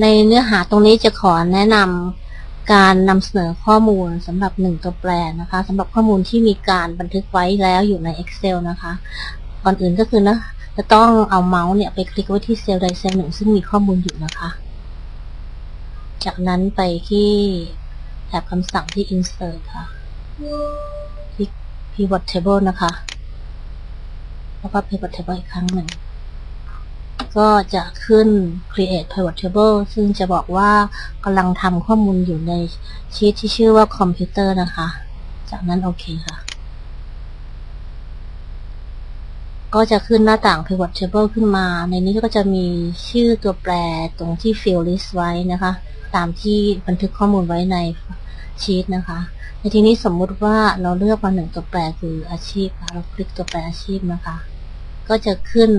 ในเนื้อหาตรงนี้จะขอแนะนำการนำเสนอข้อมูลสำหรับหนึ่งตัวแปรนะคะสำหรับข้อมูลที่มีการบันทึกไว้แล้วอยู่ใน Excel นะคะ ก่อนอื่นก็คือนะจะต้องเอาเมาส์เนี่ยไปคลิกไว้ที่เซลล์ใดเซลล์หนึ่งซึ่งมีข้อมูลอยู่นะคะ จากนั้นไปที่แถบคำสั่งที่ insert ค่ะที่ pivot table นะคะ แล้วก็ pivot table อีกครั้งหนึ่ง ก็จะขึ้น create pivot table ซึ่งจะบอกว่ากำลังทำข้อมูลอยู่ในชีตที่ชื่อว่าคอมพิวเตอร์นะคะ จากนั้นโอเคค่ะ ก็จะขึ้นหน้าต่าง pivot table ขึ้นมา ในนี้ก็จะมีชื่อตัวแปรตรงที่ field list ไว้นะคะ ตามที่บันทึกข้อมูลไว้ในชีตนะคะ ในที่นี้สมมุติว่าเราเลือกมาหนึ่งตัวแปรคืออาชีพค่ะ เราคลิกตัวแปรอาชีพนะคะ ก็จะขึ้น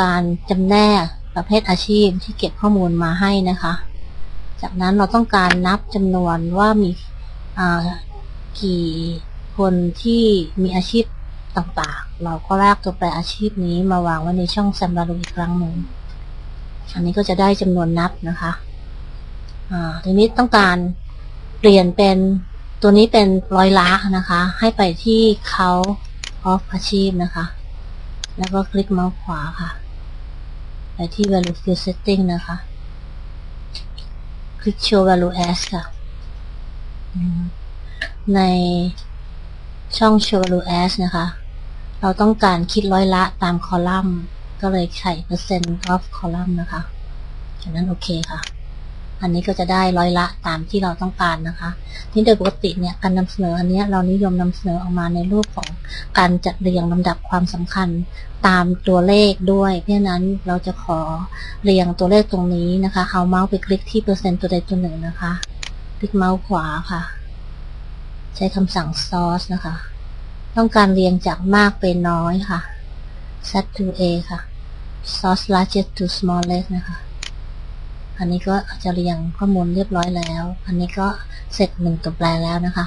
การจำแนกประเภทอาชีพที่เก็บข้อมูลมาให้นะคะ จากนั้นเราต้องการนับจำนวนว่ามีกี่คนที่มีอาชีพต่างๆ เราก็ลากตัวแปรอาชีพนี้มาวางไว้ในช่อง s ซมบารูอีกครั้งหนึ่ง อันนี้ก็จะได้จำนวนนับนะคะทีนี้ต้องการเปลี่ยนเป็นตัวนี้เป็นร้อยละนะคะ ให้ไปที่เขา of อาชีพนะคะ แล้วก็คลิกเมาส์ขวาค่ะ ไปที่ value field setting นะคะ คลิก show value as ค่ะ ในช่อง show value as นะคะ เราต้องการคิดร้อยละตามคอลัมน์ ก็เลยใส่ percent of column นะคะ จากนั้นโอเคค่ะ อันนี้ก็จะได้ร้อยละตามที่เราต้องการนะคะ นี่โดยปกติเนี่ยการนำเสนออันนี้เรานิยมนำเสนอออกมาในรูปของการจัดเรียงลำดับความสำคัญตามตัวเลขด้วย เพราะนั้นเราจะขอเรียงตัวเลขตรงนี้นะคะเอาเมาส์ไปคลิกที่เปอร์เซ็นต์ตัวใดตัวหนึ่งนะคะ คลิกเมาส์ขวาค่ะ ใช้คำสั่ง source นะคะ ต้องการเรียงจากมากไปน้อยค่ะ set to a ค่ะ source largest to smallest นะคะ อันนี้ก็จะเรียงข้อมูลเรียบร้อยแล้ว อันนี้ก็เสร็จหนึ่งตัวแปรแล้วนะคะ